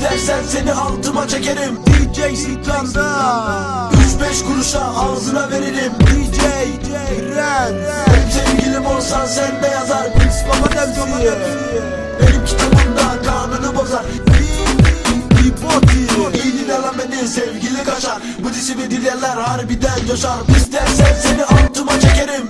İstersen seni altıma çekerim. DJ Sultan'da 3-5 kuruşa ağzına veririm. DJ Ren. Benim sevgilim olsan sen de yazar Biz baba demsiye. Benim kitabımda kanunu bozar. Hipoti. İyi dinle beni sevgili kaşar Bu dizimi dinleyenler harbiden coşar. İstersen seni altıma çekerim.